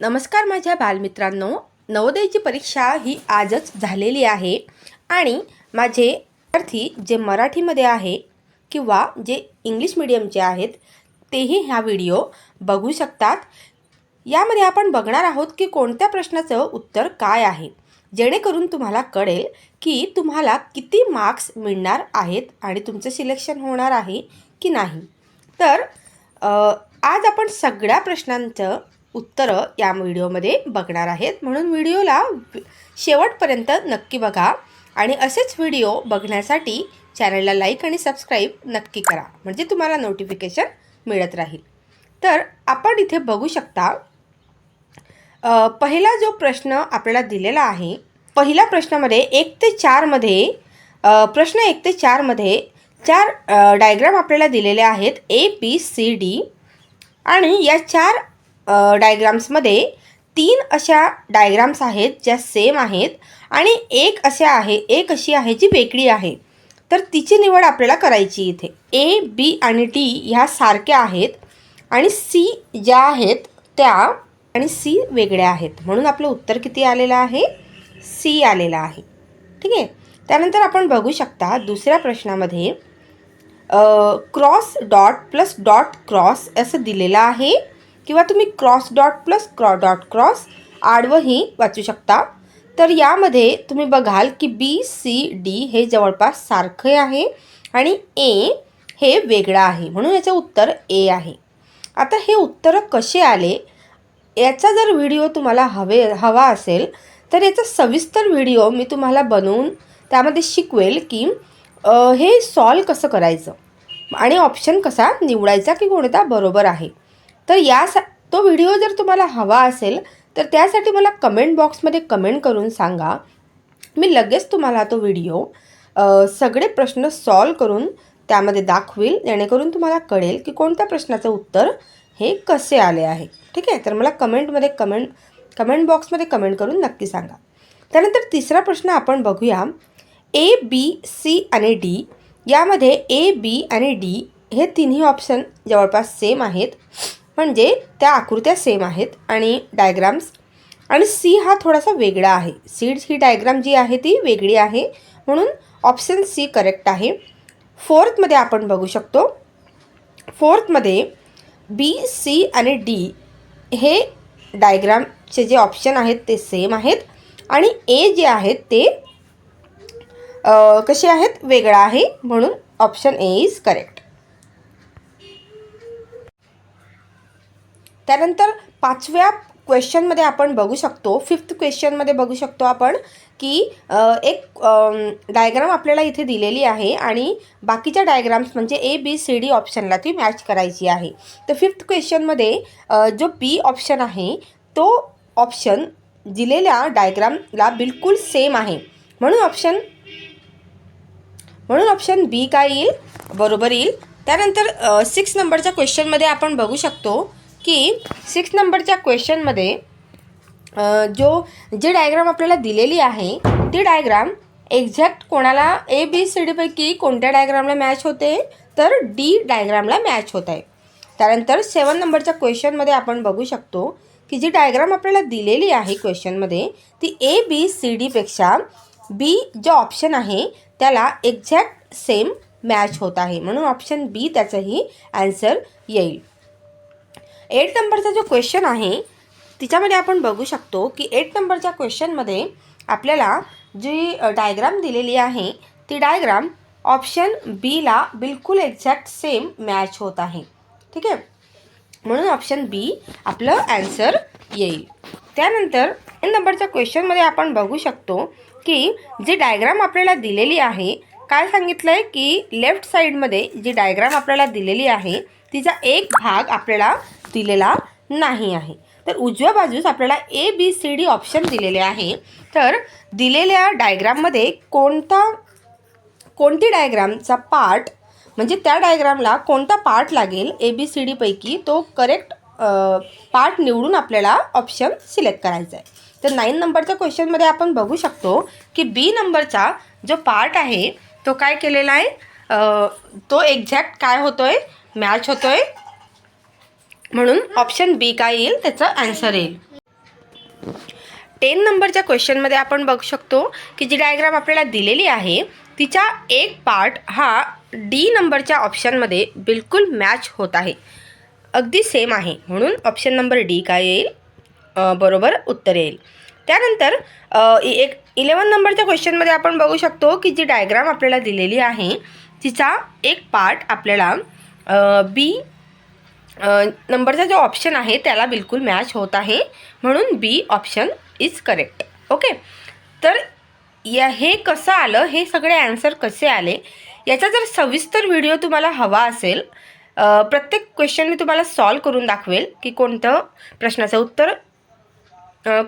नमस्कार माझ्या बालमित्रांनो. नवोदयची परीक्षा ही आजच झालेली आहे आणि माझे विद्यार्थी जे मराठीमध्ये आहे किंवा जे इंग्लिश मिडियमचे आहेत तेही ह्या व्हिडिओ बघू शकतात. यामध्ये आपण बघणार आहोत की कोणत्या प्रश्नाचं उत्तर काय आहे. जेणेकरून तुम्हाला कळेल की तुम्हाला किती मार्क्स मिळणार आहेत आणि तुमचं सिलेक्शन होणार आहे की नाही. तर आज आपण सगळ्या प्रश्नांचं उत्तरं या व्हिडिओमध्ये बघणार आहेत. म्हणून व्हिडिओला शेवटपर्यंत नक्की बघा आणि असेच व्हिडिओ बघण्यासाठी चॅनलला लाईक आणि सबस्क्राईब नक्की करा म्हणजे तुम्हाला नोटिफिकेशन मिळत राहील. तर आपण इथे बघू शकता पहिला जो प्रश्न आपल्याला दिलेला आहे पहिल्या प्रश्नामध्ये एक ते चारमध्ये प्रश्न एक ते चारमध्ये चार डायग्राम आपल्याला दिलेले आहेत ए बी सी डी आणि या चार डायग्राम्समध्ये तीन अशा डायग्राम्स आहेत ज्या सेम आहेत आणि एक अशा आहे एक अशी आहे जी वेगळी आहे. तर तिची निवड आपल्याला करायची इथे. ए बी आणि डी ह्या सारख्या आहेत आणि सी ज्या आहेत त्या आणि सी वेगळ्या आहेत. म्हणून आपलं उत्तर किती आलेलं आहे? सी आलेलं आहे. ठीक आहे? त्यानंतर आपण बघू शकता दुसऱ्या प्रश्नामध्ये cross dot plus dot cross असं दिलेलं आहे. किंवा तुम्ही cross dot plus cross dot cross आडवंही वाचू शकता. तर यामध्ये तुम्ही बघाल की बी सी डी हे जवळपास सारखे आहे आणि ए हे वेगळं आहे. म्हणून याचं उत्तर ए आहे. आता हे उत्तरं कसे आले? याचा जर व्हिडिओ तुम्हाला हवे हवा असेल तर याचा सविस्तर व्हिडिओ मी तुम्हाला बनवून त्यामध्ये शिकवेल की हे सॉल्व कसं करायचं? आणि ऑप्शन कसा निवडायचा की कोणता बरोबर आहे? तर या सा तो व्हिडिओ जर तुम्हाला हवा असेल तर त्यासाठी मला कमेंट बॉक्समध्ये कमेंट करून सांगा. मी लगेच तुम्हाला तो व्हिडिओ सगळे प्रश्न सॉल्व करून त्यामध्ये दाखवेल जेणेकरून तुम्हाला कळेल की कोणत्या प्रश्नाचं उत्तर हे कसे आले आहे. ठीक आहे? तर मला कमेंटमध्ये कमेंट कमेंट बॉक्समध्ये कमेंट करून नक्की सांगा. त्यानंतर तिसरा प्रश्न आपण बघूया. ए बी सी आणि डी यामध्ये ए बी आणि डी हे तिन्ही ऑप्शन जवळपास सेम आहेत. म्हणजे त्या आकृत्या सेम आहेत आणि डायग्राम्स आणि सी हा थोडासा वेगळा आहे. सीड्स ही डायग्राम जी आहे ती वेगळी आहे. म्हणून ऑप्शन सी करेक्ट आहे. फोर्थमध्ये आपण बघू शकतो. फोर्थमध्ये बी सी आणि डी हे डायग्रामचे जे ऑप्शन आहेत ते सेम आहेत. आणि ए जे आहेत ते कसे आहेत? वेगळा आहे. म्हणून ऑप्शन ए इज करेक्ट त्यानंतर पाचव्या क्वेश्चनमध्ये आपण बघू शकतो फिफ्थ क्वेश्चनमध्ये बघू शकतो आपण की एक डायग्राम आपल्याला इथे दिलेली आहे आणि बाकीच्या डायग्राम्स म्हणजे ए बी सी डी ऑप्शनला ती मॅच करायची आहे. तर फिफ्थ क्वेश्चनमध्ये जो बी ऑप्शन आहे तो ऑप्शन दिलेल्या डायग्रामला बिलकुल सेम आहे. म्हणून ऑप्शन म्हणून ऑप्शन बी काय येईल? बरोबर येईल. त्यानंतर सिक्स नंबरच्या क्वेश्चनमध्ये आपण बघू शकतो की सिक्स नंबरच्या क्वेश्चनमध्ये जो जे डायग्राम आपल्याला दिलेली आहे ती डायग्राम एक्झॅक्ट कोणाला ए बी सी डीपैकी कोणत्या डायग्रामला मॅच होते तर डी डायग्रामला मॅच होत आहे. त्यानंतर सेवन नंबरच्या क्वेश्चनमध्ये आपण बघू शकतो की जी डायग्राम आपल्याला दिलेली आहे क्वेश्चनमध्ये ती ए बी सी डीपेक्षा बी जो ऑप्शन आहे त्याला एक्झॅक्ट सेम मॅच होत आहे. म्हणून ऑप्शन बी त्याचंही ॲन्सर येईल. एट नंबरचा जो क्वेश्चन आहे तिच्यामध्ये आपण बघू शकतो की एट नंबरच्या क्वेश्चनमध्ये आपल्याला जी डायग्राम दिलेली आहे ती डायग्राम ऑप्शन बीला बिलकुल एक्झॅक्ट सेम मॅच होत आहे. ठीक आहे? म्हणून ऑप्शन बी आपलं ॲन्सर येईल. त्यानंतर एन नंबरच्या क्वेश्चनमध्ये आपण बघू शकतो की जी डायग्राम आपल्याला दिलेली आहे काय सांगितलं आहे की लेफ्ट साईडमध्ये जी डायग्राम आपल्याला दिलेली आहे तिचा एक भाग आपल्याला दिलेला नाही आहे. तर उजव्या बाजूस आपल्याला A B C D option दिलेले आहे. तर दिलेल्या डायग्राममध्ये कोणता कोणती डायग्रामचा पार्ट म्हणजे त्या डायग्रामला कोणता पार्ट लागेल ए बी सी डीपैकी तो करेक्ट पार्ट निवडून आपल्याला ऑप्शन सिलेक्ट करायचा आहे. तर नाईन नंबरच्या क्वेश्चनमध्ये आपण बघू शकतो की बी नंबरचा जो पार्ट आहे तो काय केलेला आहे? तो एक्झॅक्ट काय होतो आहे मॅच होतो आहे म्हणून ऑप्शन बी काय येईल त्याचं ॲन्सर येईल. टेन नंबरच्या क्वेश्चनमध्ये आपण बघू शकतो की जी डायग्राम आपल्याला दिलेली आहे तिचा एक पार्ट हा डी नंबरच्या ऑप्शनमध्ये बिलकुल मॅच होत आहे. अगदी सेम आहे. म्हणून ऑप्शन नंबर डी काय येईल? बरोबर उत्तर येईल. त्यानंतर इ- एक इलेवन नंबरच्या क्वेश्चनमध्ये आपण बघू शकतो की जी डायग्राम आपल्याला दिलेली आहे तिचा एक पार्ट आपल्याला बी नंबरचा जो ऑप्शन आहे त्याला बिलकुल मॅच होत आहे. म्हणून B option is correct okay तर या हे कसं आलं? हे सगळे ॲन्सर कसे आले? याचा जर सविस्तर व्हिडिओ तुम्हाला हवा असेल प्रत्येक क्वेश्चन मी तुम्हाला सॉल्व करून दाखवेल की कोणतं प्रश्नाचं उत्तर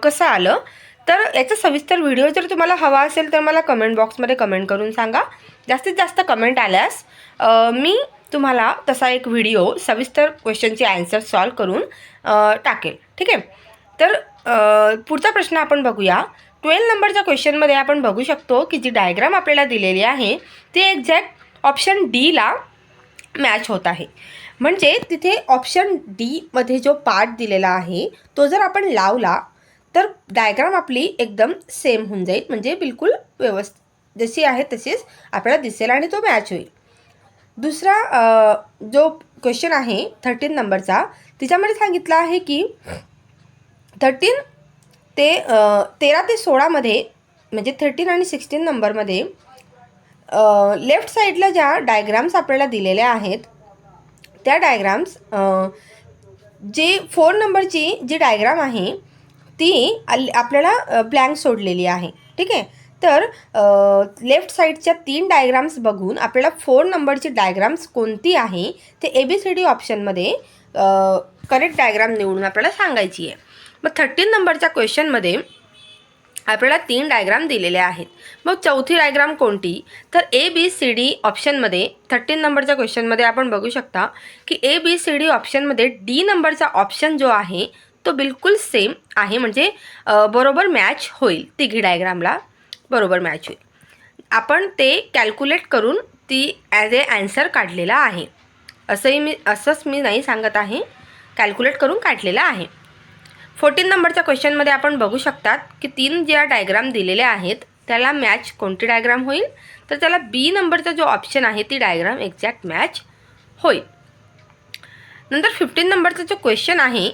कसं आलं. तर याचा सविस्तर व्हिडिओ जर तुम्हाला हवा असेल तर मला कमेंट बॉक्समध्ये कमेंट करून सांगा. जास्तीत जास्त कमेंट आल्यास मी तुम्हाला तसा एक व्हिडिओ सविस्तर क्वेश्चनचे ॲन्सर सॉल्व करून टाकेल. ठीक आहे? तर पुढचा प्रश्न आपण बघूया. ट्वेल्व नंबरच्या क्वेश्चनमध्ये आपण बघू शकतो की जी डायग्राम आपल्याला दिलेली आहे ती एक्झॅक्ट ऑप्शन डीला मॅच होत आहे. म्हणजे तिथे ऑप्शन डीमध्ये जो पार्ट दिलेला आहे तो जर आपण लावला तर डायग्राम आपली एकदम सेम होऊन जाईल. म्हणजे बिलकुल व्यवस्थित जशी आहे तशीच आपल्याला दिसेल आणि तो मॅच होईल. दुसरा जो क्वेश्चन आहे थर्टीन नंबरचा तिच्यामध्ये सांगितलं आहे की थर्टीन ते तेरा ते सोळामध्ये म्हणजे थर्टीन आणि सिक्स्टीन नंबरमध्ये लेफ्ट साईडला ज्या डायग्राम्स आपल्याला दिलेल्या आहेत त्या डायग्राम्स जे फोर नंबरची जी डायग्राम आहे ती अल आपल्याला ब्लँक सोडलेली आहे. ठीक आहे? तर लेफ्ट साईडच्या तीन डायग्राम्स बघून आपल्याला फोर नंबरची डायग्राम्स कोणती आहे ते ए बी सी डी ऑप्शनमध्ये करेक्ट डायग्राम निवडून आपल्याला सांगायची आहे. मग थर्टीन नंबरच्या क्वेश्चनमध्ये आपल्याला तीन डायग्राम दिलेले आहेत. मग चौथी डायग्राम कोणती? तर ए बी सी डी ऑप्शनमध्ये थर्टीन नंबरच्या क्वेश्चनमध्ये आपण बघू शकता की ए बी सी डी ऑप्शनमध्ये डी नंबरचा ऑप्शन जो आहे तो बिलकुल सेम आहे. म्हणजे बरोबर मॅच होईल तिघी डायग्रामला बरोबर मॅच होईल आपण ते कॅल्क्युलेट करून ती ॲज ए ॲन्सर काढलेला आहे. असंही मी असंच मी नाही सांगत आहे. कॅल्क्युलेट करून काढलेलं आहे. फोर्टीन नंबरच्या क्वेश्चनमध्ये आपण बघू शकतात की तीन ज्या डायग्राम दिलेल्या आहेत त्याला मॅच कोणती डायग्राम होईल? तर त्याला बी नंबरचा जो ऑप्शन आहे ती डायग्राम एक्झॅक्ट मॅच होईल. नंतर फिफ्टीन नंबरचा जो क्वेश्चन आहे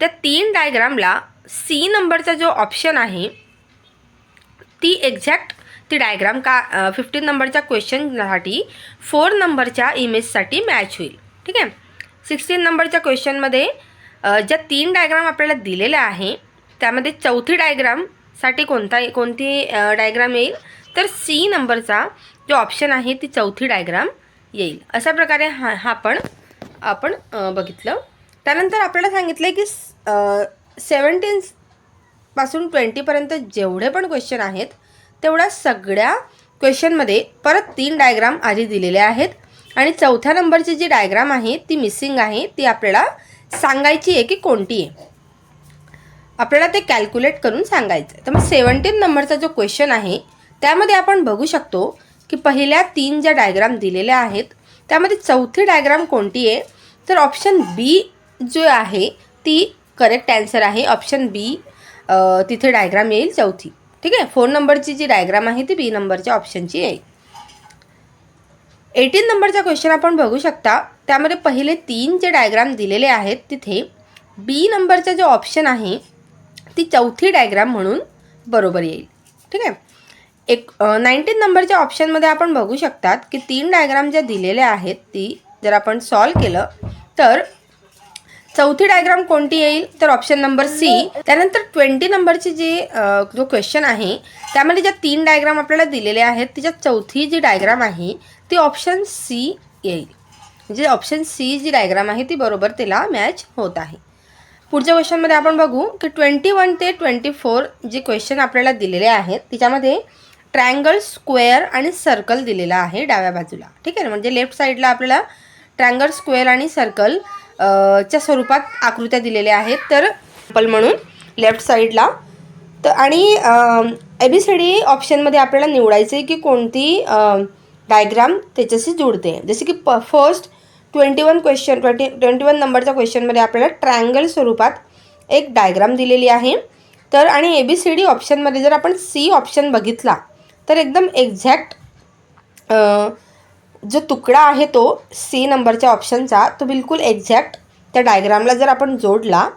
त्या तीन डायग्रामला सी नंबरचा जो ऑप्शन आहे ती एक्झॅक्ट ती डायग्राम का फिफ्टीन नंबरच्या क्वेश्चनसाठी फोर नंबरच्या इमेजसाठी मॅच होईल. ठीक आहे? सिक्स्टीन नंबरच्या क्वेश्चनमध्ये ज्या तीन डायग्राम आपल्याला दिलेल्या आहे त्यामध्ये चौथी डायग्रामसाठी कोणता कोणती डायग्राम येईल? तर सी नंबरचा जो ऑप्शन आहे ती चौथी डायग्राम येईल. अशा प्रकारे हा हा पण आपण बघितलं. त्यानंतर आपल्याला सांगितलं की सेवन्टीन पासून ट्वेंटीपर्यंत जेवढे पण क्वेश्चन आहेत तेवढ्या सगळ्या क्वेश्चनमध्ये परत तीन डायग्राम आधी दिलेले आहेत. आणि चौथ्या नंबरची जी डायग्राम आहे ती मिसिंग आहे ती आपल्याला सांगायची आहे की कोणती आहे. आपल्याला ते कॅल्क्युलेट करून सांगायचं आहे तर मग सेवन्टीन नंबरचा जो क्वेश्चन आहे त्यामध्ये आपण बघू शकतो की पहिल्या तीन ज्या डायग्राम दिलेल्या आहेत त्यामध्ये चौथी डायग्राम कोणती आहे? तर ऑप्शन बी जो आहे ती करेक्ट ॲन्सर आहे. ऑप्शन बी तिथे डायग्राम येईल चौथी. ठीक आहे? फोर नंबरची जी डायग्राम आहे ती बी नंबरच्या ऑप्शनची येईल. एटीन नंबरचा क्वेश्चन आपण बघू शकता. त्यामध्ये पहिले तीन जे डायग्राम दिलेले आहेत तिथे बी नंबरचा जो ऑप्शन आहे ती चौथी डायग्राम म्हणून बरोबर येईल. ठीक आहे? एक नाईन्टीन नंबरच्या ऑप्शनमध्ये आपण बघू शकतात की तीन डायग्राम ज्या दिलेल्या आहेत ती जर आपण सॉल्व केलं तर चौथी डायग्राम कोणती येईल? तर ऑप्शन नंबर सी त्यानंतर ट्वेंटी नंबरची जी जो क्वेश्चन आहे त्यामध्ये ज्या तीन डायग्राम आपल्याला दिलेले आहेत तिच्या चौथी जी डायग्राम आहे ती ऑप्शन सी येईल. म्हणजे ऑप्शन सी जी डायग्राम आहे ती बरोबर तिला मॅच होत आहे. पुढच्या क्वेश्चनमध्ये आपण बघू की ट्वेंटी वन ते ट्वेंटी फोर जे क्वेश्चन आपल्याला दिलेले आहेत तिच्यामध्ये ट्रँगल स्क्वेअर आणि सर्कल दिलेला आहे डाव्या बाजूला. ठीक आहे ना? म्हणजे लेफ्ट साईडला आपल्याला ट्रँगल स्क्वेअर आणि सर्कल च्या स्वरूपात आकृत्या दिलेल्या आहेत. तर पल म्हणून लेफ्ट साईडला तर आणि ए बी सी डी ऑप्शनमध्ये आपल्याला निवडायचं आहे की कोणती डायग्राम त्याच्याशी जुळते जसे की प first twenty one question twenty twenty one नंबरच्या क्वेश्चनमध्ये आपल्याला ट्रँगल स्वरूपात एक डायग्राम दिलेली आहे. तर आणि ए बी सी डी ऑप्शनमध्ये जर आपण सी ऑप्शन बघितला तर एकदम एक्झॅक्ट जो तुकडा आहे तो सी नंबरच्या ऑप्शनचा तो बिलकुल एक्झॅक्ट त्या डायग्रामला जर आपण जोडला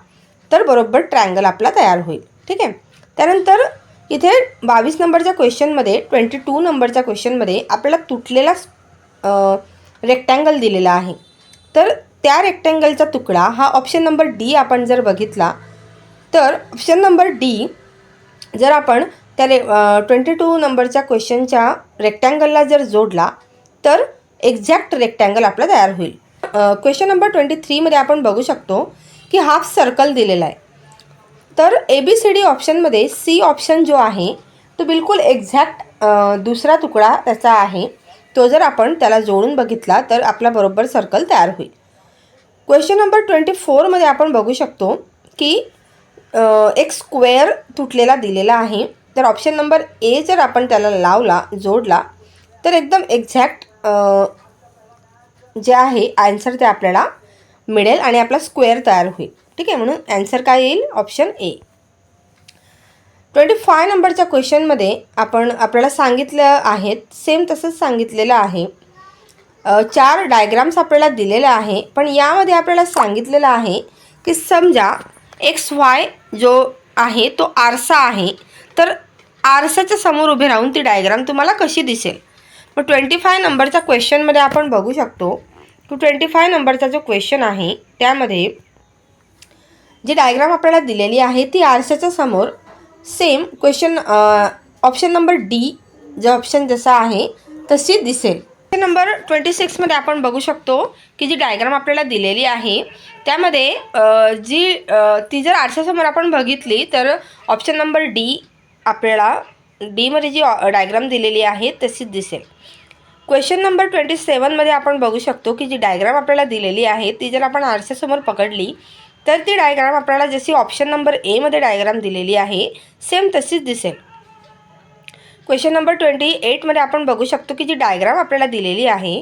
तर बरोबर ट्रायंगल आपला तयार होईल. ठीक आहे? त्यानंतर इथे बावीस नंबरच्या क्वेश्चनमध्ये ट्वेंटी टू नंबरच्या क्वेश्चनमध्ये आपल्याला तुटलेला रेक्टँगल दिलेला आहे. तर त्या रेक्टँगलचा तुकडा हा ऑप्शन नंबर डी आपण जर बघितला तर ऑप्शन नंबर डी जर आपण त्या रे ट्वेंटी टू नंबरच्या क्वेश्चनच्या रेक्टँगलला जर जोडला तर एक्झॅक्ट रेक्टँगल आपला तयार होईल. क्वेश्चन नंबर ट्वेंटी थ्रीमध्ये आपण बघू शकतो की हाफ सर्कल दिलेला आहे. तर ए बी सी डी ऑप्शनमध्ये सी ऑप्शन जो आहे तो बिलकुल एक्झॅक्ट दुसरा तुकडा त्याचा आहे. तो जर आपण त्याला जोडून बघितला तर आपला बरोबर सर्कल तयार होईल. क्वेश्चन नंबर ट्वेंटी फोरमध्ये आपण बघू शकतो की एक स्क्वेअर तुटलेला दिलेला आहे. तर ऑप्शन नंबर ए जर आपण त्याला लावला जोडला तर एकदम एक्झॅक्ट जे आहे आन्सर ते आपल्याला मिळेल आणि आपला स्क्वेअर तयार होईल. ठीक आहे? म्हणून ॲन्सर काय येईल? ऑप्शन ए ट्वेंटी फाय नंबरच्या क्वेश्चनमध्ये आपण आपल्याला सांगितलं आहेत सेम तसंच सांगितलेलं आहे. चार डायग्राम्स आपल्याला दिलेलं आहे पण यामध्ये आपल्याला सांगितलेलं आहे की समजा एक्स वाय जो आहे तो आरसा आहे तर आरसाच्या समोर उभे राहून ती डायग्राम तुम्हाला कशी दिसेल? मग ट्वेंटी फाय नंबरच्या क्वेश्चनमध्ये आपण बघू शकतो. टू ट्वेंटी फाय नंबरचा जो क्वेश्चन आहे त्यामध्ये जी डायग्राम आपल्याला दिलेली आहे ती आरशाच्या समोर same question option number D जो ऑप्शन जसा आहे तशी दिसेल. नंबर ट्वेंटी सिक्समध्ये आपण बघू शकतो की जी डायग्राम आपल्याला दिलेली आहे त्यामध्ये जी ती जर आरशासमोर आपण बघितली तर ऑप्शन नंबर डी आपल्याला डीमध्ये जी डायग्राम दिलेली आहे तशीच दिसेल. क्वेश्चन नंबर ट्वेंटी सेवनमध्ये आपण बघू शकतो की जी डायग्राम आपल्याला दिलेली आहे ती जर आपण आरशासमोर पकडली तर ती डायग्राम आपल्याला जशी ऑप्शन नंबर एमध्ये डायग्राम दिलेली आहे सेम तशीच दिसेल. क्वेश्चन नंबर ट्वेंटी एटमध्ये आपण बघू शकतो की जी डायग्राम आपल्याला दिलेली आहे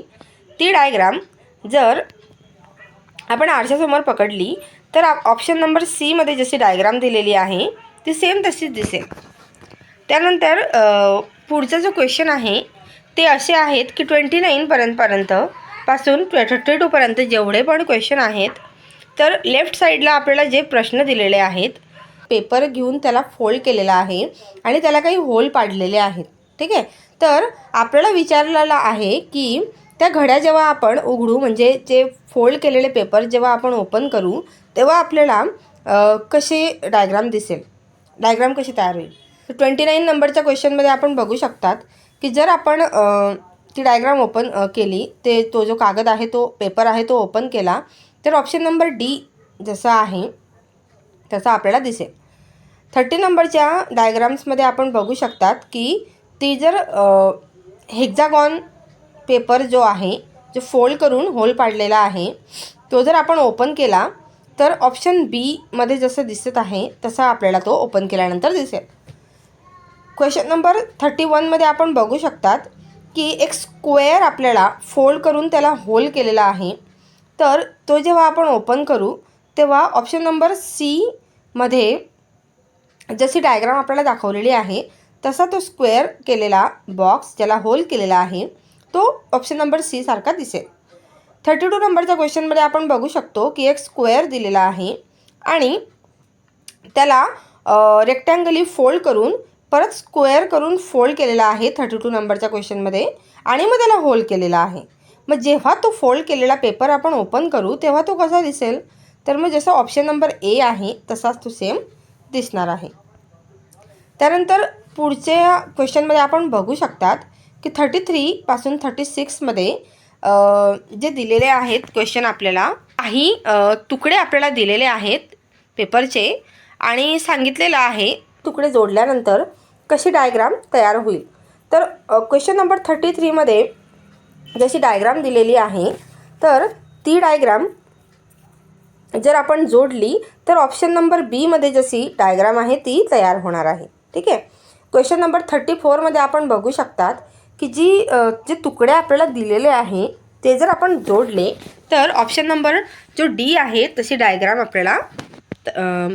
ती डायग्राम जर आपण आरशासमोर पकडली तर ऑप्शन नंबर सीमध्ये जशी डायग्राम दिलेली आहे ती सेम तशीच दिसेल. त्यानंतर पुढचा जो क्वेश्चन आहे ते असे आहेत की ट्वेंटी नाईनपर्यंतपर्यंत पासून थर्टी टूपर्यंत जेवढे पण क्वेश्चन आहेत तर लेफ्ट साईडला आपल्याला जे प्रश्न दिलेले आहेत पेपर घेऊन त्याला फोल्ड केलेला आहे आणि त्याला काही होल पाडलेले आहेत. ठीक आहे? तर आपल्याला विचारलेला आहे की त्या घड्या जेव्हा आपण उघडू म्हणजे जे फोल्ड केलेले पेपर जेव्हा आपण ओपन करू तेव्हा आपल्याला कसे डायग्राम दिसेल? डायग्राम कशी तयार होईल? ट्वेंटी नाईन नंबरच्या क्वेश्चनमध्ये आपण बघू शकतात की जर आपण ती डायग्राम ओपन केली ते तो जो कागद आहे तो पेपर आहे तो ओपन केला तर ऑप्शन नंबर डी जसा आहे तसा आपल्याला दिसेल. थर्टी नंबरच्या डायग्राम्समध्ये आपण बघू शकतात की ती जर हेक्झागॉन पेपर जो आहे जो फोल्ड करून होल पाडलेला आहे तो जर आपण ओपन केला तर ऑप्शन बीमध्ये जसं दिसत आहे तसा आपल्याला तो ओपन केल्यानंतर दिसेल. क्वेश्चन नंबर थर्टी वनमध्ये आपण बघू शकतात की एक स्क्वेअर आपल्याला फोल्ड करून त्याला होल केलेला आहे. तर तो जेव्हा आपण ओपन करू तेव्हा ऑप्शन नंबर सीमध्ये जशी डायग्राम आपल्याला दाखवलेली आहे तसा तो स्क्वेअर केलेला बॉक्स ज्याला होल केलेला आहे तो ऑप्शन नंबर सी सारखा दिसेल. थर्टी टू नंबरच्या क्वेश्चनमध्ये आपण बघू शकतो की एक स्क्वेअर दिलेला आहे आणि त्याला रेक्टँगली फोल्ड करून परत स्क्वेअर करून फोल्ड केलेला आहे थर्टी टू नंबरच्या क्वेश्चनमध्ये आणि मग त्याला होल केलेला आहे. मग जेव्हा तो फोल्ड केलेला पेपर आपण ओपन करू तेव्हा तो कसा दिसेल? तर मग जसं ऑप्शन नंबर ए आहे तसाच तो सेम दिसणार आहे. त्यानंतर पुढच्या क्वेश्चनमध्ये आपण बघू शकतात की थर्टी थ्रीपासून थर्टी सिक्समध्ये जे दिलेले आहेत क्वेश्चन आपल्याला काही तुकडे आपल्याला दिलेले आहेत पेपरचे आणि सांगितलेलं आहे तुकडे जोडल्यानंतर कशी डायग्राम तयार होईल? तर क्वेश्चन नंबर थर्टी थ्रीमध्ये जशी डायग्राम दिलेली आहे तर ती डायग्राम जर आपण जोडली तर ऑप्शन नंबर बीमध्ये जशी डायग्राम आहे ती तयार होणार आहे. ठीक आहे? क्वेश्चन नंबर थर्टी फोरमध्ये आपण बघू शकतात की जी जे तुकडे आपल्याला दिलेले आहे ते जर आपण जोडले तर ऑप्शन नंबर जो डी आहे तशी डायग्राम आपल्याला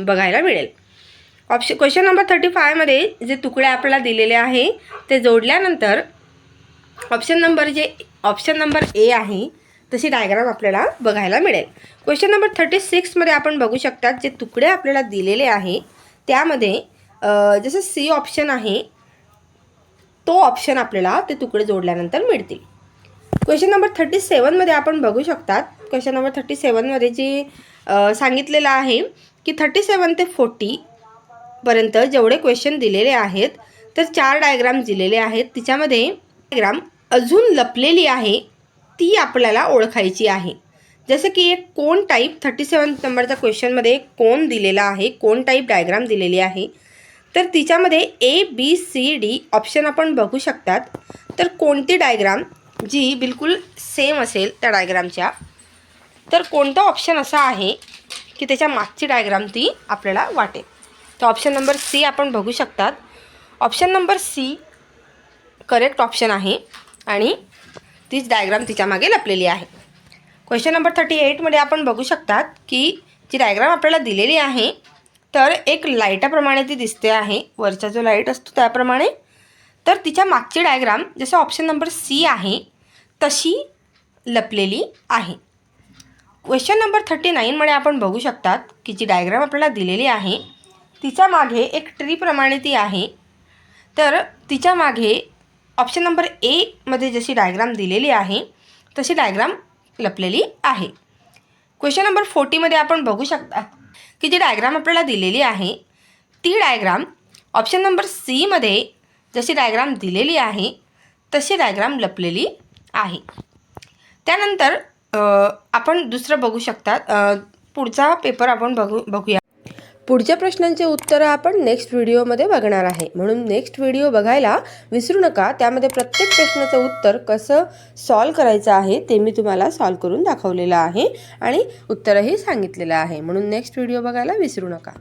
बघायला मिळेल. ऑप्शन क्वेश्चन नंबर थर्टी फायमध्ये जे तुकडे आपल्याला दिलेले आहे ते जोडल्यानंतर ऑप्शन नंबर जे ऑप्शन नंबर ए आहे तशी डायग्राम आपल्याला बघायला मिळेल. क्वेश्चन नंबर थर्टी सिक्समध्ये आपण बघू शकतात जे तुकडे आपल्याला दिलेले आहे त्यामध्ये जसं सी ऑप्शन आहे तो ऑप्शन आपल्याला ते तुकडे जोडल्यानंतर मिळतील. क्वेश्चन नंबर थर्टी सेवनमध्ये आपण बघू शकतात क्वेश्चन नंबर थर्टी सेवनमध्ये जे सांगितलेलं आहे की थर्टी सेवन ते फोर्टी पर्यंत जेवढे क्वेश्चन दिलेले आहेत तर चार डायग्राम दिलेले आहेत. तिच्यामध्ये डायग्राम अजून लपलेली आहे ती आपल्याला ओळखायची आहे. जसं की एक कोण टाईप थर्टी सेवन नंबरच्या क्वेश्चनमध्ये कोण दिलेला आहे कोण टाईप डायग्राम दिलेली आहे. तर तिच्यामध्ये A B C D option आपण बघू शकतात. तर कोणती डायग्राम जी बिलकुल सेम असेल त्या डायग्रामच्या तर कोणता ऑप्शन असा आहे की त्याच्या मागची डायग्राम ती आपल्याला वाटेल? तर ऑप्शन नंबर सी आपण बघू शकतात. Option number C correct option आहे आणि तीच डायग्राम तिच्यामागे लपलेली आहे. क्वेश्चन नंबर थर्टी एटमध्ये आपण बघू शकतात की जी डायग्राम आपल्याला दिलेली आहे तर एक लाईटाप्रमाणे ती दिसते आहे. वरचा जो लाइट असतो त्याप्रमाणे. तर तिच्या मागची डायग्राम जसं ऑप्शन नंबर सी आहे तशी लपलेली आहे. क्वेश्चन नंबर थर्टी नाईनमध्ये आपण बघू शकतात की जी डायग्राम आपल्याला दिलेली आहे तिच्यामागे एक ट्रीप्रमाणे ती आहे. तर तिच्यामागे ऑप्शन नंबर एमध्ये जशी डायग्राम दिलेली आहे तशी डायग्राम लपलेली आहे. क्वेश्चन नंबर फोर्टीमध्ये आपण बघू शकता की जी डायग्राम आपल्याला दिलेली आहे ती डायग्राम ऑप्शन नंबर सीमध्ये जशी डायग्राम दिलेली आहे तशी डायग्राम लपलेली आहे. त्यानंतर आपण दुसरं बघू शकता पुढचा पेपर आपण बघू बघूया. पुढच्या प्रश्नांचे उत्तरं आपण नेक्स्ट व्हिडिओमध्ये बघणार आहे. म्हणून नेक्स्ट व्हिडिओ बघायला विसरू नका. त्यामध्ये प्रत्येक प्रश्नाचं उत्तर कसं सॉल्व करायचं आहे ते मी तुम्हाला सॉल्व करून दाखवलेलं आहे आणि उत्तरही सांगितलेलं आहे. म्हणून नेक्स्ट व्हिडिओ बघायला विसरू नका.